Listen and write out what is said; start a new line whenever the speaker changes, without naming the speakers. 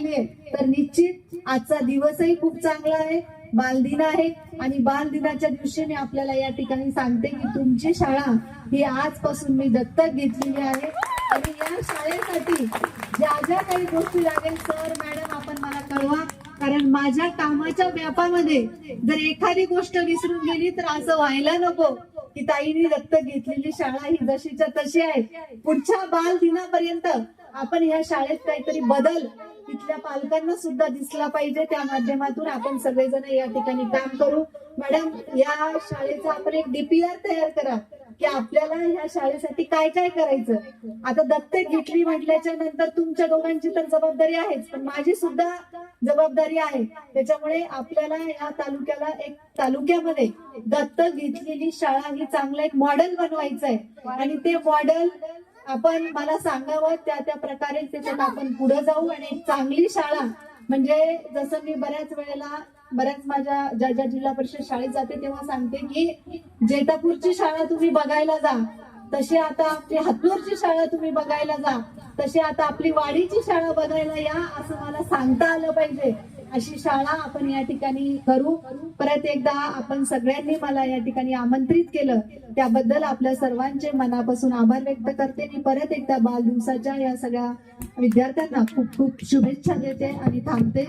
केली. तर निश्चित आजचा दिवसही खूप चांगला आहे. बालदिन आहे आणि बालदिनाच्या दिवशी मी आपल्याला या ठिकाणी सांगते की तुमची शाळा ही आजपासून मी दत्तक घेतलेली आहे. आणि या शाळेसाठी ज्या ज्या काही गोष्टी लागेल सर मॅडम आपण मला कळवा. कारण माझ्या कामाच्या व्यापामध्ये जर एखादी गोष्ट विसरून गेली तर असं व्हायला नको की ताईने दत्तक घेतलेली शाळा ही जशीच्या तशी आहे. पुढच्या बाल दिनापर्यंत आपण ह्या शाळेत काहीतरी बदल इथल्या पालकांना सुद्धा दिसला पाहिजे. त्या माध्यमातून आपण सगळेजण या ठिकाणी काम करू. मॅडम या शाळेचा आपण एक डीपीआर तयार करा की आपल्याला ह्या शाळेसाठी काय काय करायचं. आता दत्तक घेतली म्हटल्याच्या नंतर तुमच्या दोघांची तर जबाबदारी आहेच पण माझी सुद्धा जबाबदारी आहे. त्याच्यामुळे आपल्याला या तालुक्याला एक तालुक्यामध्ये दत्तक घेतलेली शाळा ही चांगलं एक मॉडेल बनवायचं आहे आणि ते मॉडेल आपण मला सांगावं त्या त्या प्रकारे त्याच्यात आपण पुढे जाऊ आणि चांगली शाळा म्हणजे जसं मी बऱ्याच वेळेला बऱ्याच माझ्या ज्या ज्या जिल्हा परिषद शाळेत जाते तेव्हा सांगते की जेतापूरची शाळा तुम्ही बघायला जा तशी आता आपली हातनूरची शाळा तुम्ही बघायला जा तशी आता आपली वाडीची शाळा बघायला या असं मला सांगता आलं पाहिजे. अशी शाळा आपण या ठिकाणी करू. परत एकदा आपण सगळ्यांनी मला या ठिकाणी आमंत्रित केलं. त्याबद्दल आपल्या सर्वांचे मनापासून आभार व्यक्त करते. मी परत एकदा बाल दिवसाच्या या सगळ्या विद्यार्थ्यांना खूप खूप शुभेच्छा देते आणि थांबते.